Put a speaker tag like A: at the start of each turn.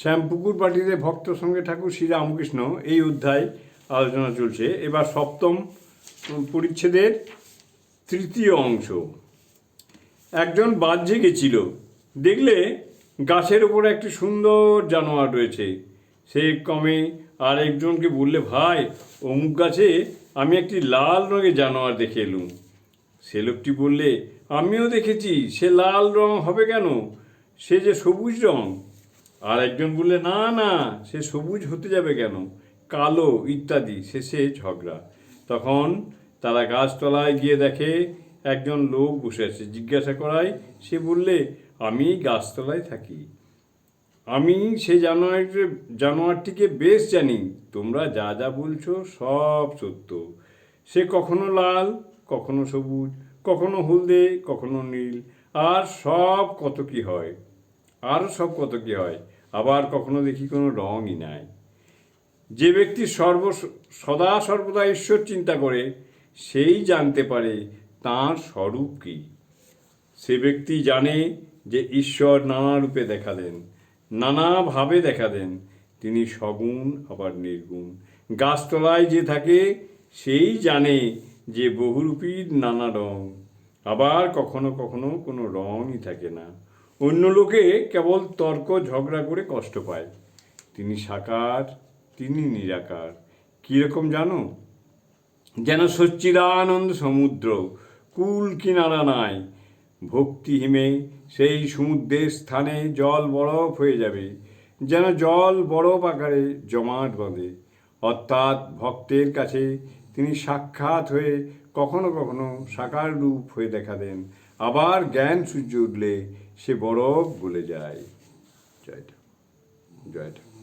A: শ্যামপুকুর পার্টিতে ভক্ত সঙ্গে ঠাকুর শ্রী রামকৃষ্ণ এই অধ্যায় আলোচনা চলছে। এবার সপ্তম পরিচ্ছেদের তৃতীয় অংশ। একজন বাহ্যে গেছিল। দেখলে গাছের ওপরে একটি সুন্দর জানোয়ার রয়েছে। সে কমে আর একজনকে বললে, ভাই, অমুক গাছে আমি একটি লাল রঙের জানোয়ার দেখে এলুম। সে লোকটি বললে, আমিও দেখেছি, সে লাল রং হবে কেন? সে যে সবুজ রং আর একজন বললে, না না, সে সবুজ হতে যাবে কেন? কালো ইত্যাদি, শেষে ঝগড়া। তখন তারা গাছতলায় গিয়ে দেখে একজন লোক বসে আছে। জিজ্ঞাসা করায়, সে বললে, আমি গাছতলায় থাকি। আমি সে জানোয়ারটি জানোয়ারটিকে বেশ জানি। তোমরা যা যা বলছো সব সত্য। সে কখনো লাল, কখনো সবুজ, কখনো হলদে, কখনো নীল। আর সব কত কি হয়? আর সব কত কি হয়? আবার কখনো দেখি কোনো রঙই নাই। যে ব্যক্তি সর্ব, সদা সর্বদা ঈশ্বর চিন্তা করে, সেই জানতে পারে তাঁর স্বরূপ কী। সে ব্যক্তি জানে যে ঈশ্বর নানা রূপে দেখা দেন নানাভাবে দেখা দেন তিনি সগুণ, আবার নির্গুণ। গাছতলায় যে থাকে, সেই জানে যে বহুরূপীর নানা রং। আবার কখনো কখনো কোনো রঙই থাকে না। অন্য লোকে কেবল তর্ক, ঝগড়া করে কষ্ট পায়। তিনি সাকার, তিনি নিরাকার। কীরকম জানো? যেন সচ্চিদানন্দ সমুদ্র, কুল কিনারা নাই। ভক্তি হিমে সেই সমুদ্রের স্থানে জল বরফ হয়ে যাবে, যেন জল বরফ আকারে জমাট বাঁধে। অর্থাৎ ভক্তের কাছে তিনি সাক্ষাৎ হয়ে কখনো কখনো সাকার রূপ হয়ে দেখা দেন। আবার জ্ঞান সূর্য উঠলে সে বরফ গলে যায়। জয়টা জয়টা।